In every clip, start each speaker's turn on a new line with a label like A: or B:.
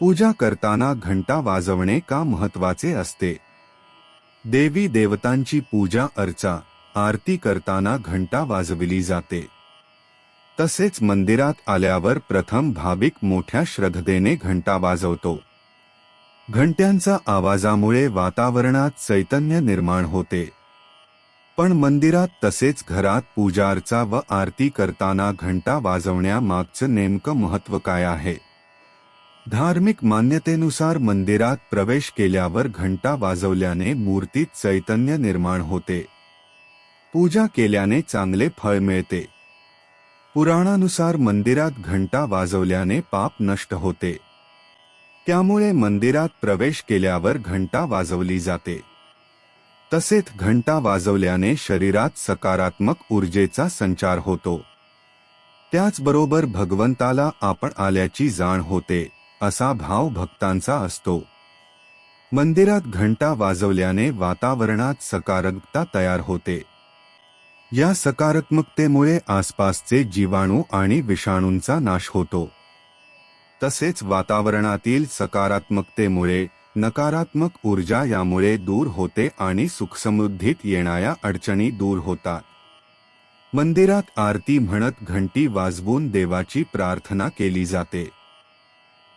A: पूजा करताना घंटा वाजवणे का महत्त्वाचे असते? देवी देवतांची पूजा अर्चा आरती करताना घंटा वाजविली जाते. तसेच मंदिरात आल्यावर प्रथम भाविक मोठ्या श्रद्धेने घंटा वाजवतो. घंट्यांचा आवाजामुळे वातावरणात चैतन्य निर्माण होते. पण मंदिरात तसेच घरात पूजार्चा व आरती करताना घंटा वाजवण्यामागचं नेमकं महत्त्व काय आहे? धार्मिक मान्यतेनुसार मंदिरात प्रवेश केल्यावर घंटा वाजवल्याने मूर्तीत चैतन्य निर्माण होते. पूजा केल्याने चांगले फळ मिळते. पुराणानुसार मंदिरात घंटा वाजवल्याने पाप नष्ट होते. त्यामुळे मंदिरात प्रवेश केल्यावर घंटा वाजवली जाते. तसेच घंटा वाजवल्याने शरीरात सकारात्मक ऊर्जेचा संचार होतो. त्याचबरोबर भगवंताला आपण आल्याची जाण होते. असा भाव भक्तांचा असतो. मंदिरात घंटा वाजवल्याने वातावरणात सकारात्मकता तयार होते. या सकारात्मकतेमुळे आसपासचे जीवाणू आणि विषाणूंचा नाश होतो. तसेच वातावरणातील सकारात्मकतेमुळे नकारात्मक ऊर्जा यामुळे दूर होते आणि सुखसमृद्धीत येणाऱ्या अडचणी दूर होतात. मंदिरात आरती म्हणत घंटी वाजवून देवाची प्रार्थना केली जाते.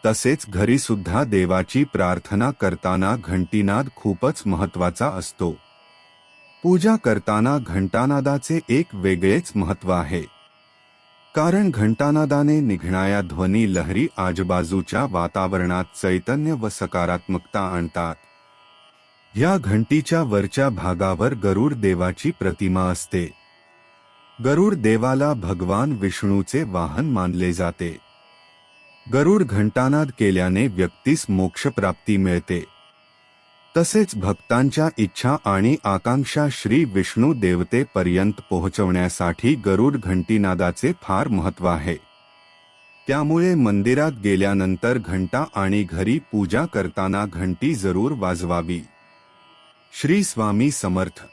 A: तसेच घरी सुद्धा देवाची प्रार्थना करताना घंटीनाद खूपच महत्त्वाचा असतो. पूजा करताना घंटानादाचे एक वेगळेच महत्त्व आहे. कारण घंटानादाने निघणाऱ्या ध्वनी लहरी आजूबाजूच्या वातावरणात चैतन्य व सकारात्मकता आणतात. या घंटीच्या वरच्या भागावर गरुड देवाची प्रतिमा असते. गरुड देवाला भगवान विष्णूचे वाहन मानले जाते. गरुड घंटानाद केल्याने व्यक्तीस मोक्षप्राप्ती मिळते. तसेच भक्तांच्या इच्छा आणि आकांक्षा श्री विष्णू देवतेपर्यंत पोहोचवण्यासाठी गरुड घंटीनादाचे फार महत्त्व आहे. त्यामुळे मंदिरात गेल्यानंतर घंटा आणि घरी पूजा करताना घंटी जरूर वाजवावी. श्री स्वामी समर्थ